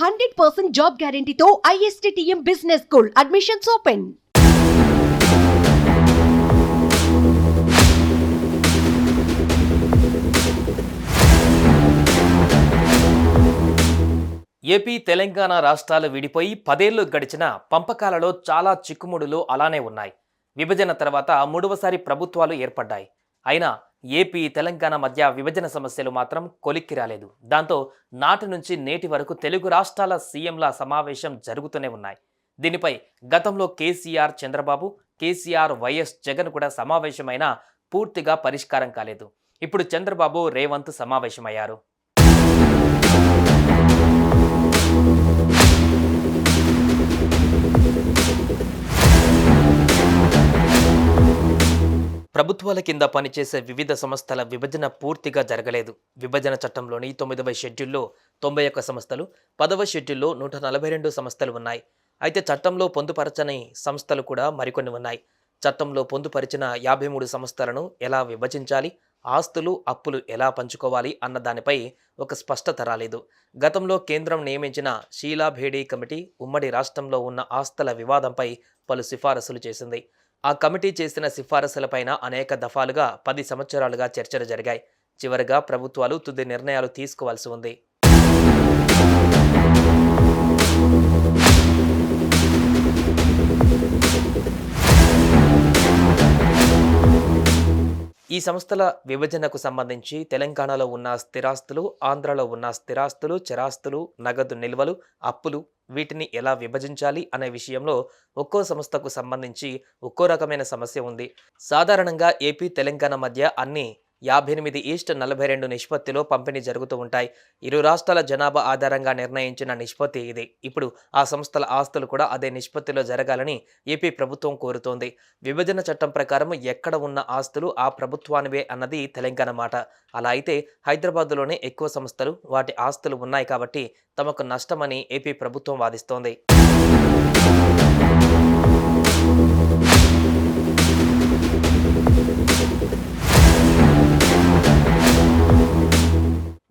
Hundred percent job గ్యారంటీతో ISTM business school admissions open. AP Telangana రాష్ట్రాలు విడిపోయి పదేళ్ళు గడిచిన పంపకాలలో చాలా చిక్కుముడులు అలానే ఉన్నాయి. విభజన తర్వాత మూడవసారి ప్రభుత్వాలు ఏర్పడ్డాయి. అయినా ఏపీ తెలంగాణ మధ్య విభజన సమస్యలు మాత్రం కొలిక్కి రాలేదు. దాంతో నాటి నుంచి నేటి వరకు తెలుగు రాష్ట్రాల సీఎంల సమావేశం జరుగుతూనే ఉన్నాయి. దీనిపై గతంలో KCR Chandrababu KCR YS Jagan కూడా సమావేశమైన పూర్తిగా పరిష్కారం కాలేదు. ఇప్పుడు చంద్రబాబు రేవంత్ సమావేశమయ్యారు. ప్రభుత్వాల కింద పనిచేసే వివిధ సంస్థల విభజన పూర్తిగా జరగలేదు. విభజన చట్టంలోని తొమ్మిదవ షెడ్యూల్లో తొంభై ఒక్క సంస్థలు పదవ షెడ్యూల్లో నూట నలభై రెండు సంస్థలు ఉన్నాయి. అయితే చట్టంలో పొందుపరచని సంస్థలు కూడా మరికొన్ని ఉన్నాయి. చట్టంలో పొందుపరిచిన యాభై మూడు సంస్థలను ఎలా విభజించాలి ఆస్తులు అప్పులు ఎలా పంచుకోవాలి అన్న దానిపై ఒక స్పష్టత రాలేదు. గతంలో కేంద్రం నియమించిన షీలా భేడీ కమిటీ ఉమ్మడి రాష్ట్రంలో ఉన్న ఆస్తుల వివాదంపై పలు సిఫారసులు చేసింది. ఆ కమిటీ చేసిన సిఫారసులపైన అనేక దఫాలుగా పది సంవత్సరాలుగా చర్చలు జరిగాయి. చివరగా ప్రభుత్వాలు తుది నిర్ణయాలు తీసుకోవాల్సి ఉంది. ఈ సంస్థల విభజనకు సంబంధించి తెలంగాణలో ఉన్న స్థిరాస్తులు ఆంధ్రలో ఉన్న స్థిరాస్తులు చరాస్తులు నగదు నిల్వలు అప్పులు వీటిని ఎలా విభజించాలి అనే విషయంలో ఒక్కో సంస్థకు సంబంధించి ఒక్కో రకమైన సమస్య ఉంది. సాధారణంగా ఏపీ తెలంగాణ మధ్య అన్ని యాభై ఎనిమిది ఈస్ట్ నలభై రెండు నిష్పత్తిలో పంపిణీ జరుగుతూ ఉంటాయి. ఇరు రాష్ట్రాల జనాభా ఆధారంగా నిర్ణయించిన నిష్పత్తి ఇది. ఇప్పుడు ఆ సంస్థల ఆస్తులు కూడా అదే నిష్పత్తిలో జరగాలని ఏపీ ప్రభుత్వం కోరుతోంది. విభజన చట్టం ప్రకారం ఎక్కడ ఉన్న ఆస్తులు ఆ ప్రభుత్వానివే అన్నది తెలంగాణ మాట. అలా అయితే హైదరాబాద్లోనే ఎక్కువ సంస్థలు వాటి ఆస్తులు ఉన్నాయి కాబట్టి తమకు నష్టమని ఏపీ ప్రభుత్వం వాదిస్తోంది.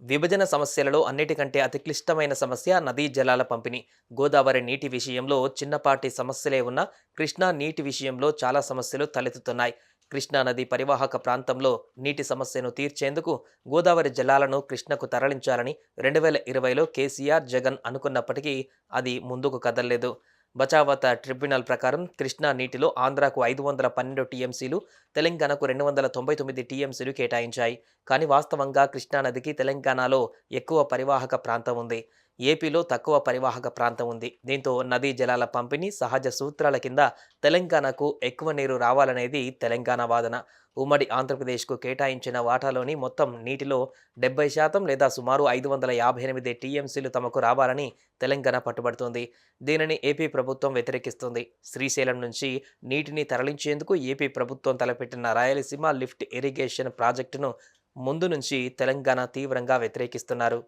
విభజన సమస్యలలో అన్నిటికంటే అతి క్లిష్టమైన సమస్య నదీ జలాల పంపిణీ. గోదావరి నీటి విషయంలో చిన్నపాటి సమస్యలే ఉన్న కృష్ణా నీటి విషయంలో చాలా సమస్యలు తలెత్తుతున్నాయి. కృష్ణా నది పరివాహక ప్రాంతంలో నీటి సమస్యను తీర్చేందుకు గోదావరి జలాలను కృష్ణకు తరలించాలని రెండు వేల ఇరవైలో కేసీఆర్ జగన్ అనుకున్నప్పటికీ అది ముందుకు కదలలేదు. బచావత ట్రిబ్యునల్ ప్రకారం కృష్ణా నీటిలో ఆంధ్రాకు ఐదు వందల పన్నెండు టీఎంసీలు తెలంగాణకు రెండు వందల తొంభై తొమ్మిది టీఎంసీలు కేటాయించాయి. కానీ వాస్తవంగా కృష్ణానదికి తెలంగాణలో ఎక్కువ పరివాహక ప్రాంతం ఉంది. ఏపీలో తక్కువ పరివాహక ప్రాంతం ఉంది. దీంతో నదీ జలాల పంపిణీ సహజ సూత్రాల కింద తెలంగాణకు ఎక్కువ నీరు రావాలనేది తెలంగాణ వాదన. ఉమ్మడి ఆంధ్రప్రదేశ్కు కేటాయించిన వాటాలోని మొత్తం నీటిలో డెబ్బై శాతం లేదా సుమారు ఐదు వందల యాభై ఎనిమిది టీఎంసీలు తమకు రావాలని తెలంగాణ పట్టుబడుతోంది. దీనిని ఏపీ ప్రభుత్వం వ్యతిరేకిస్తుంది. శ్రీశైలం నుంచి నీటిని తరలించేందుకు ఏపీ ప్రభుత్వం తలపెట్టిన రాయలసీమ లిఫ్ట్ ఇరిగేషన్ ప్రాజెక్టును ముందు నుంచి తెలంగాణ తీవ్రంగా వ్యతిరేకిస్తున్నారు.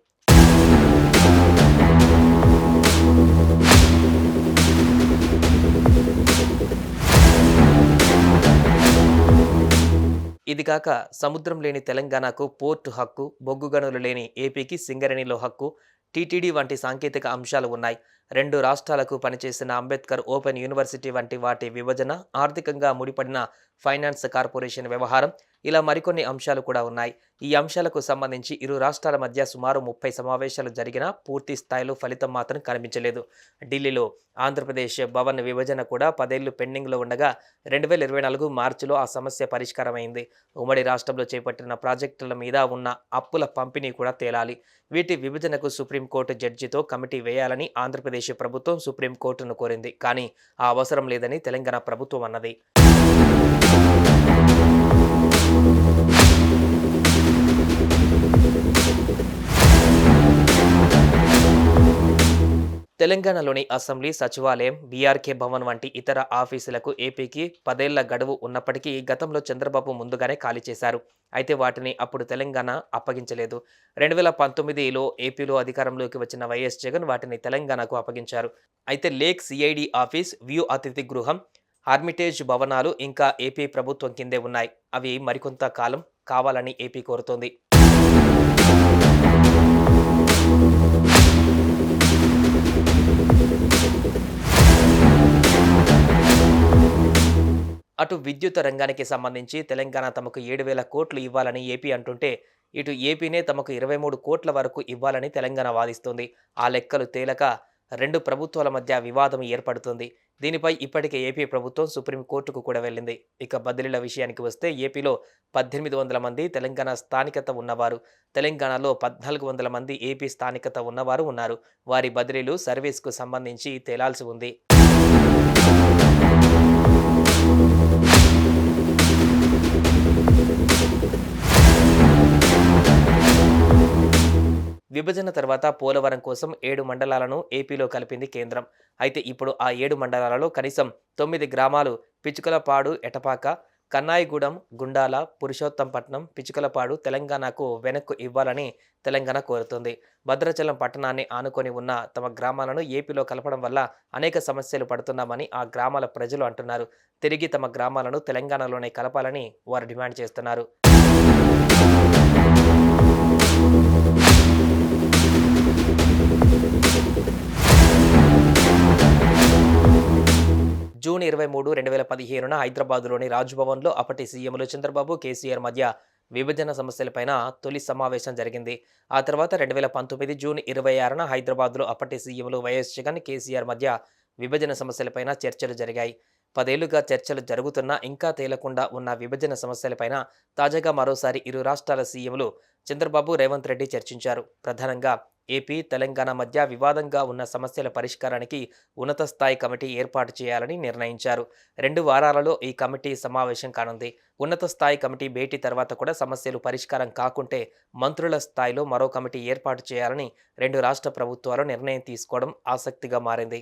ఇదిగాక సముద్రం లేని తెలంగాణకు పోర్టు హక్కు బొగ్గు గనులు లేని ఏపీకి సింగరేణిలో హక్కు టీటీడీ వంటి సాంకేతిక అంశాలు ఉన్నాయి. రెండు రాష్ట్రాలకు పనిచేసిన అంబేద్కర్ ఓపెన్ యూనివర్సిటీ వంటి వాటి విభజన ఆర్థికంగా ముడిపడిన ఫైనాన్స్ కార్పొరేషన్ వ్యవహారం ఇలా మరికొన్ని అంశాలు కూడా ఉన్నాయి. ఈ అంశాలకు సంబంధించి ఇరు రాష్ట్రాల మధ్య సుమారు ముప్పై సమావేశాలు జరిగినా పూర్తి స్థాయిలో ఫలితం మాత్రం కనిపించలేదు. ఢిల్లీలో ఆంధ్రప్రదేశ్ భవన్ విభజన కూడా పదేళ్ళు పెండింగ్లో ఉండగా రెండు వేల ఇరవై నాలుగు మార్చిలో ఆ సమస్య పరిష్కారమైంది. ఉమ్మడి రాష్ట్రంలో చేపట్టిన ప్రాజెక్టుల మీద ఉన్న అప్పుల పంపిణీ కూడా తేలాలి. వీటి విభజనకు సుప్రీంకోర్టు జడ్జితో కమిటీ వేయాలని ఆంధ్రప్రదేశ్ ప్రభుత్వం సుప్రీంకోర్టును కోరింది. కానీ ఆ అవసరం లేదని తెలంగాణ ప్రభుత్వం అన్నది. తెలంగాణలోని అసెంబ్లీ సచివాలయం బీఆర్కే భవన్ వంటి ఇతర ఆఫీసులకు ఏపీకి పదేళ్ళ గడువు ఉన్నప్పటికీ గతంలో చంద్రబాబు ముందుగానే ఖాళీ చేశారు. అయితే వాటిని అప్పుడు తెలంగాణ అప్పగించలేదు. రెండు వేల పంతొమ్మిదిలో ఏపీలో అధికారంలోకి వచ్చిన వైఎస్ జగన్ వాటిని తెలంగాణకు అప్పగించారు. అయితే లేక్ సిఐడి ఆఫీస్ వ్యూ అతిథి గృహం ఆర్మిటేజ్ భవనాలు ఇంకా ఏపీ ప్రభుత్వం కిందే ఉన్నాయి. అవి మరికొంత కాలం కావాలని ఏపీ కోరుతోంది. అటు విద్యుత్ రంగానికి సంబంధించి తెలంగాణ తమకు ఏడు వేల కోట్లు ఇవ్వాలని ఏపీ అంటుంటే ఇటు ఏపీనే తమకు ఇరవై మూడు కోట్ల వరకు ఇవ్వాలని తెలంగాణ వాదిస్తుంది. ఆ లెక్కలు తేలక రెండు ప్రభుత్వాల మధ్య వివాదం ఏర్పడుతుంది. దీనిపై ఇప్పటికే ఏపీ ప్రభుత్వం సుప్రీంకోర్టుకు కూడా వెళ్ళింది. ఇక బదిలీల విషయానికి వస్తే ఏపీలో పద్దెనిమిది వందల మంది తెలంగాణ స్థానికత ఉన్నవారు తెలంగాణలో పద్నాలుగు వందల మంది ఏపీ స్థానికత ఉన్నవారు ఉన్నారు. వారి బదిలీలు సర్వీస్కు సంబంధించి తేలాల్సి ఉంది. విభజన తర్వాత పోలవరం కోసం ఏడు మండలాలను ఏపీలో కలిపింది కేంద్రం. అయితే ఇప్పుడు ఆ ఏడు మండలాలలో కనీసం తొమ్మిది గ్రామాలు పిచుకలపాడు ఎటపాక కన్నాయిగూడెం గుండాల పురుషోత్తంపట్నం పిచుకలపాడు తెలంగాణకు వెనక్కు ఇవ్వాలని తెలంగాణ కోరుతుంది. భద్రాచలం పట్టణాన్ని ఆనుకొని ఉన్న తమ గ్రామాలను ఏపీలో కలపడం వల్ల అనేక సమస్యలు పడుతున్నామని ఆ గ్రామాల ప్రజలు అంటున్నారు. తిరిగి తమ గ్రామాలను తెలంగాణలోనే కలపాలని వారు డిమాండ్ చేస్తున్నారు. జూన్ ఇరవై మూడు రెండు వేల పదిహేనున హైదరాబాద్లోని రాజ్భవన్లో అప్పటి సీఎంలు చంద్రబాబు కేసీఆర్ మధ్య విభజన సమస్యలపైన తొలి సమావేశం జరిగింది. ఆ తర్వాత రెండు వేల పంతొమ్మిది జూన్ ఇరవై ఆరున హైదరాబాద్లో అప్పటి సీఎంలు వైఎస్ జగన్ కేసీఆర్ మధ్య విభజన సమస్యలపైన చర్చలు జరిగాయి. పదేళ్ళుగా చర్చలు జరుగుతున్నా ఇంకా తేలకుండా ఉన్న విభజన సమస్యలపైన తాజాగా మరోసారి ఇరు రాష్ట్రాల సీఎంలు చంద్రబాబు రేవంత్ రెడ్డి చర్చించారు. ప్రధానంగా ఏపీ తెలంగాణ మధ్య వివాదంగా ఉన్న సమస్యల పరిష్కారానికి ఉన్నత స్థాయి కమిటీ ఏర్పాటు చేయాలని నిర్ణయించారు. రెండు వారాలలో ఈ కమిటీ సమావేశం కానుంది. ఉన్నత స్థాయి కమిటీ భేటీ తర్వాత కూడా సమస్యలు పరిష్కారం కాకుంటే మంత్రుల స్థాయిలో మరో కమిటీ ఏర్పాటు చేయాలని రెండు రాష్ట్ర ప్రభుత్వాలు నిర్ణయం తీసుకోవడం ఆసక్తిగా మారింది.